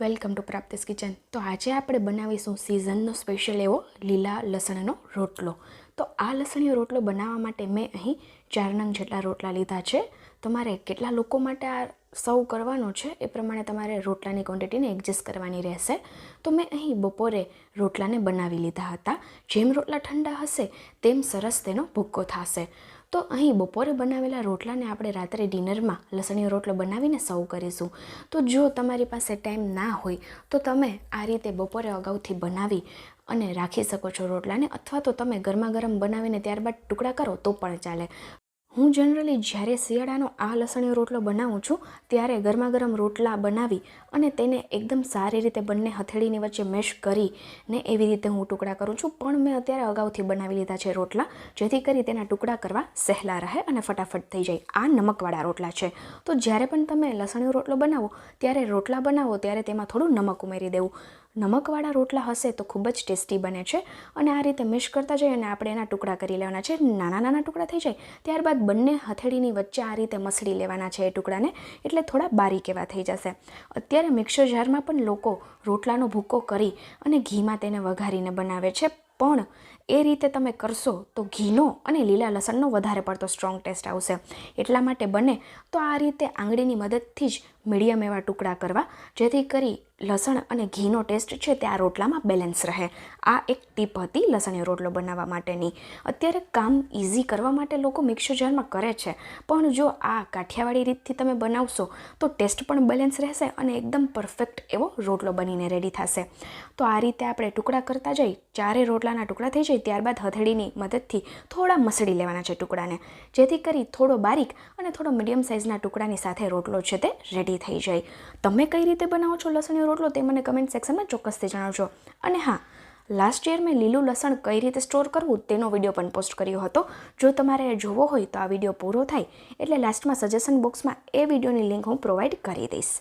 Welcome to પ્રાપ્તિસ kitchen. તો આજે આપણે બનાવીશું સિઝનનો સ્પેશિયલ એવો લીલા લસણનો રોટલો. તો આ લસણીયો રોટલો બનાવવા માટે મેં અહીં ચાર નંગ જેટલા રોટલા લીધા છે. તમારે કેટલા લોકો માટે આ સર્વ કરવાનો છે એ પ્રમાણે તમારે રોટલાની ક્વોન્ટિટીને એડજસ્ટ કરવાની રહેશે. તો મેં અહીં બપોરે રોટલાને બનાવી લીધા હતા. જેમ રોટલા ઠંડા હશે, તેમ સરસ તેનો ભૂક્કો થશે. તો અહીં બપોરે બનાવેલા રોટલાને આપણે રાત્રે ડિનરમાં લસણીયો રોટલો બનાવીને સર્વ કરીશું. તો જો તમારી પાસે ટાઈમ ના હોય, તો તમે આ રીતે બપોરે અગાઉથી બનાવી અને રાખી શકો છો રોટલાને, અથવા તો તમે ગરમા ગરમ બનાવીને ત્યારબાદ ટુકડા કરો તો પણ ચાલે. હું જનરલી જ્યારે શિયાળાનો આ લસણીયો રોટલો બનાવું છું, ત્યારે ગરમા ગરમ રોટલા બનાવી અને તેને એકદમ સારી રીતે બંને હથેળીની વચ્ચે મેશ કરી ને એવી રીતે હું ટુકડા કરું છું. પણ મેં અત્યારે અગાઉથી બનાવી લીધા છે રોટલા, જેથી કરી તેના ટુકડા કરવા સહેલા રહે અને ફટાફટ થઈ જાય. આ નમકવાળા રોટલા છે. તો જ્યારે પણ તમે લસણીયો રોટલો બનાવો, ત્યારે રોટલા બનાવો ત્યારે તેમાં થોડું નમક ઉમેરી દેવું. નમકવાળા રોટલા હશે તો ખૂબ જ ટેસ્ટી બને છે અને આ રીતે મિક્સ કરતા જઈએ અને આપણે એના ટુકડા કરી લેવાના છે. નાના નાના ટુકડા થઈ જાય ત્યારબાદ બંને હથેળીની વચ્ચે આ રીતે મસળી લેવાના છે એ ટુકડાને એટલે થોડા બારીક એવા થઈ જશે. અત્યારે મિક્સર જારમાં પણ લોકો રોટલાનો ભૂકો કરી અને ઘીમાં તેને વઘારીને બનાવે છે. પણ એ રીતે તમે કરશો તો ઘીનો અને લીલા લસણનો વધારે પડતો સ્ટ્રોંગ ટેસ્ટ આવશે. એટલા માટે બને તો આ રીતે આંગળીની મદદથી જ મીડિયમ એવા ટુકડા કરવા, જેથી કરી લસણ અને ઘીનો ટેસ્ટ છે તે આ રોટલામાં બેલેન્સ રહે. આ એક ટીપ હતી લસણીયો રોટલો બનાવવા માટેની. અત્યારે કામ ઇઝી કરવા માટે લોકો મિક્સર જારમાં કરે છે, પણ જો આ કાઠિયાવાડી રીતથી તમે બનાવશો તો ટેસ્ટ પણ બેલેન્સ રહેશે અને એકદમ પરફેક્ટ એવો રોટલો બનીને રેડી થશે. તો આ રીતે આપણે ટુકડા કરતા જઈ ચારે રોટલાના ટુકડા થઈ જાય ત્યારબાદ હથેળીની મદદથી થોડા મસળી લેવાના છે ટુકડાને. જેથી કરી થોડો બારીક અને થોડો મીડિયમ સાઇઝના ટુકડાની સાથે રોટલો છે તે રેડી થઈ જાય. તમે કઈ રીતે બનાવો છો લસણીયો રોટલો તે મને કમેન્ટ સેક્શનમાં ચોક્કસથી જણાવજો. અને હા લાસ્ટ યર મેં લીલું લસણ કઈ રીતે સ્ટોર કરવું તેનો વીડિયો પણ પોસ્ટ કર્યો હતો. જો તમારે જોવો હોય તો આ વીડિયો પૂરો થાય એટલે લાસ્ટમાં સજેશન બોક્સમાં એ વિડીયોની લિંક હું પ્રોવાઈડ કરી દઈશ.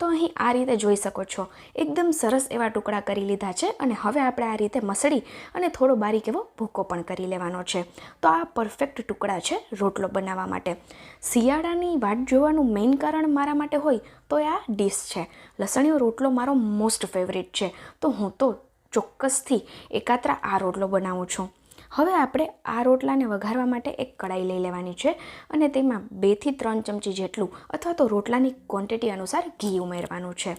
તો અહીં આ રીતે જોઈ શકો છો. એકદમ સરસ એવા ટુકડા કરી લીધા છે અને હવે આપણે આ રીતે મસળી અને થોડો બારીક એવો ભૂકો પણ કરી લેવાનો છે. તો આ પરફેક્ટ ટુકડા છે રોટલો બનાવવા માટે. શિયાળાની વાટ જોવાનું મેઇન કારણ મારા માટે હોય તો આ ડીશ છે. લસણીયો રોટલો મારો મોસ્ટ ફેવરેટ છે. તો હું તો ચોક્કસથી એકાત્રા આ રોટલો બનાવું છું. હવે આપણે આ રોટલાને વઘારવા માટે એક કડાઈ લઈ લેવાની છે અને તેમાં બેથી ત્રણ ચમચી જેટલું અથવા તો રોટલાની ક્વોન્ટિટી અનુસાર ઘી ઉમેરવાનું છે.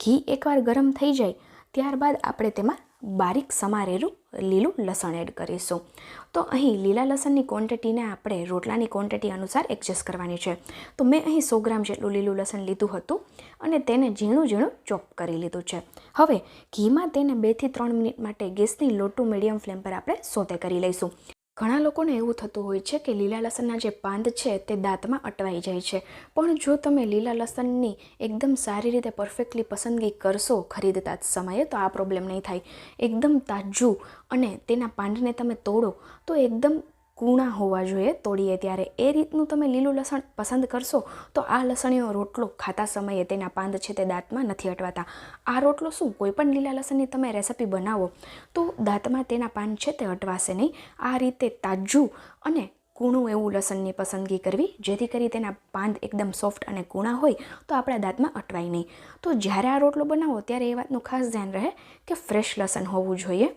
ઘી એકવાર ગરમ થઈ જાય, ત્યારબાદ આપણે તેમાં બારીક સમારેલું લીલું લસણ એડ કરીશું. તો અહીં લીલા લસણની ક્વોન્ટિટીને આપણે રોટલાની ક્વોન્ટિટી અનુસાર એડજસ્ટ કરવાની છે. તો મેં અહીં સો ગ્રામ જેટલું લીલું લસણ લીધું હતું અને તેને ઝીણું ઝીણું ચોપ કરી લીધું છે. હવે ઘીમાં તેને બેથી ત્રણ મિનિટ માટે ગેસની લો ટુ મીડિયમ ફ્લેમ પર આપણે સોતે કરી લઈશું. ઘણા લોકોને એવું થતું હોય છે કે લીલા લસણના જે પાંદ છે તે દાંતમાં અટવાઈ જાય છે. પણ જો તમે લીલા લસણની એકદમ સારી રીતે પરફેક્ટલી પસંદગી કરશો ખરીદતા સમયે, તો આ પ્રોબ્લેમ નહીં થાય. એકદમ તાજું અને તેના પાંદને તમે તોડો, તો એકદમ કૂણા હોવા જોઈએ, તોડીએ ત્યારે. એ રીતનું તમે લીલું લસણ પસંદ કરશો, તો આ લસણીનો રોટલો ખાતા સમયે તેના પાંદ છે તે દાંતમાં નથી અટવાતા આ રોટલો શું? કોઈ પણ લીલા લસણની તમે રેસિપી બનાવો, તો દાંતમાં તેના પાન છે તે અટવાશે નહીં. આ રીતે તાજું અને કૂણું એવું લસણની પસંદગી કરવી, જેથી કરી તેના પાંદ એકદમ સોફ્ટ અને કૂણા હોય, તો આપણા દાંતમાં અટવાય નહીં. તો જ્યારે આ રોટલો બનાવો, ત્યારે એ વાતનું ખાસ ધ્યાન રહે કે ફ્રેશ લસણ હોવું જોઈએ.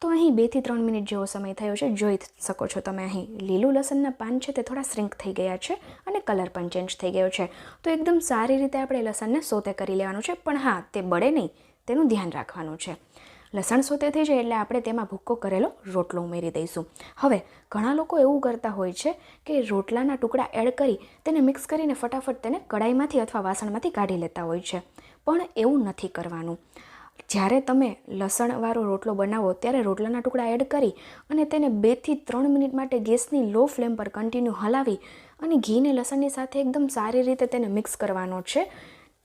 તો અહીં બેથી ત્રણ મિનિટ જેવો સમય થયો છે. જોઈ શકો છો તમે અહીં લીલું લસણના પાન છે તે થોડા શ્રિંક થઈ ગયા છે અને કલર પણ ચેન્જ થઈ ગયો છે. તો એકદમ સારી રીતે આપણે લસણને સોતે કરી લેવાનું છે. પણ હા, તે બળે નહીં, તેનું ધ્યાન રાખવાનું છે. લસણ સોતે થઈ જાય એટલે આપણે તેમાં ભૂક્કો કરેલો રોટલો ઉમેરી દઈશું. હવે, ઘણા લોકો એવું કરતા હોય છે કે રોટલાના ટુકડા એડ કરી તેને મિક્સ કરીને ફટાફટ તેને કડાઈમાંથી અથવા વાસણમાંથી કાઢી લેતા હોય છે. પણ એવું નથી કરવાનું. જ્યારે તમે લસણવાળો રોટલો બનાવો, ત્યારે રોટલાના ટુકડા એડ કરી અને તેને બેથી ત્રણ મિનિટ માટે ગેસની લો ફ્લેમ પર કન્ટિન્યુ હલાવી અને ઘીને લસણની સાથે એકદમ સારી રીતે તેને મિક્સ કરવાનો છે.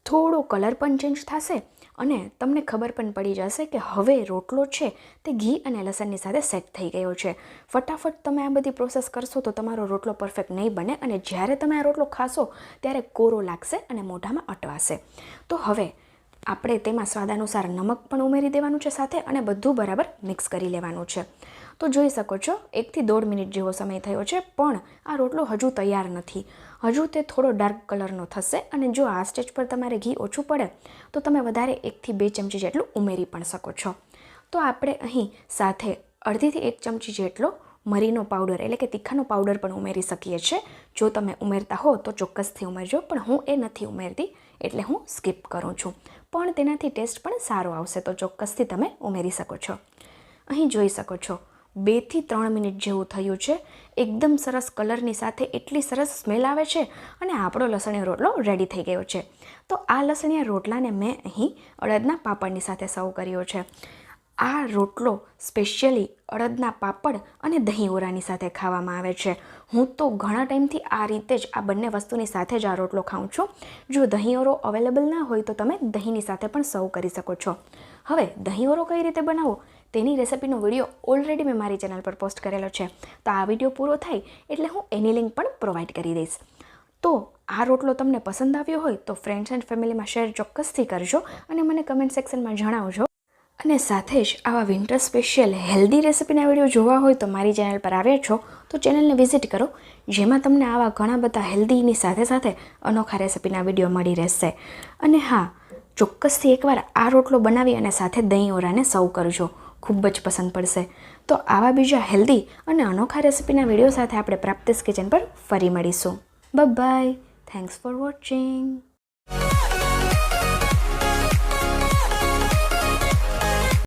થોડો કલર પણ ચેન્જ થશે અને તમને ખબર પણ પડી જશે કે હવે રોટલો છે તે ઘી અને લસણની સાથે સેટ થઈ ગયો છે. ફટાફટ તમે આ બધી પ્રોસેસ કરશો તો તમારો રોટલો પરફેક્ટ નહીં બને અને જ્યારે તમે આ રોટલો ખાશો, ત્યારે કોરો લાગશે અને મોઢામાં અટવાશે. તો હવે આપણે તેમાં સ્વાદ અનુસાર નમક પણ ઉમેરી દેવાનું છે સાથે અને બધું બરાબર મિક્સ કરી લેવાનું છે. તો જોઈ શકો છો, એકથી દોઢ મિનિટ જેવો સમય થયો છે, પણ આ રોટલો હજુ તૈયાર નથી. હજુ તે થોડો ડાર્ક કલરનો થશે અને જો આ સ્ટેજ પર તમારે ઘી ઓછું પડે, તો તમે વધારે એકથી બે ચમચી જેટલું ઉમેરી પણ શકો છો. તો આપણે અહીં સાથે અડધીથી એક ચમચી જેટલો મરીનો પાવડર એટલે કે તીખાનો પાવડર પણ ઉમેરી શકીએ છીએ. જો તમે ઉમેરતા હો તો ચોક્કસથી ઉમેરજો, પણ હું એ નથી ઉમેરતી, એટલે હું સ્કીપ કરું છું. પણ તેનાથી ટેસ્ટ પણ સારો આવશે. તો ચોક્કસથી તમે ઉમેરી શકો છો. અહીં જોઈ શકો છો. બેથી ત્રણ મિનિટ જેવું થયું છે. એકદમ સરસ કલરની સાથે એટલી સરસ સ્મેલ આવે છે અને આપણો લસણીયો રોટલો રેડી થઈ ગયો છે. તો આ લસણીયા રોટલાને મેં અહીં અડદના પાપડની સાથે સર્વ કર્યો છે. આ રોટલો સ્પેશિયલી અડદના પાપડ અને દહીં ઓરાની સાથે ખાવામાં આવે છે. હું તો ઘણા ટાઈમથી આ રીતે જ આ બંને વસ્તુની સાથે જ આ રોટલો ખાઉં છું. જો દહીં ઓરો અવેલેબલ ના હોય તો તમે દહીંની સાથે પણ સર્વ કરી શકો છો. હવે, દહીં ઓરો કઈ રીતે બનાવો તેની રેસિપીનો વીડિયો ઓલરેડી મેં મારી ચેનલ પર પોસ્ટ કરેલો છે. તો આ વીડિયો પૂરો થાય એટલે હું એની લિંક પણ પ્રોવાઈડ કરી દઈશ. તો આ રોટલો તમને પસંદ આવ્યો હોય તો ફ્રેન્ડ્સ એન્ડ ફેમિલીમાં શેર ચોક્કસથી કરજો અને મને કમેન્ટ સેક્શનમાં જણાવજો. અને સાથે જ આવા વિન્ટર સ્પેશિયલ હેલ્ધી રેસિપીના વીડિયો જોવા હોય તો મારી ચેનલ પર આવ્યા છો, તો ચેનલને વિઝિટ કરો, જેમાં તમને આવા ઘણા બધા હેલ્ધીની સાથે સાથે અનોખા રેસિપીના વીડિયો મળી રહેશે. અને હા, ચોક્કસથી એકવાર આ રોટલો બનાવી અને સાથે દહીં ઓરાને સર્વ કરજો. ખૂબ જ પસંદ પડશે. તો આવા બીજા હેલ્ધી અને અનોખા રેસિપીના વીડિયો સાથે આપણે પ્રાપ્તિસ કિચન પર ફરી મળીશું. By thanks for watching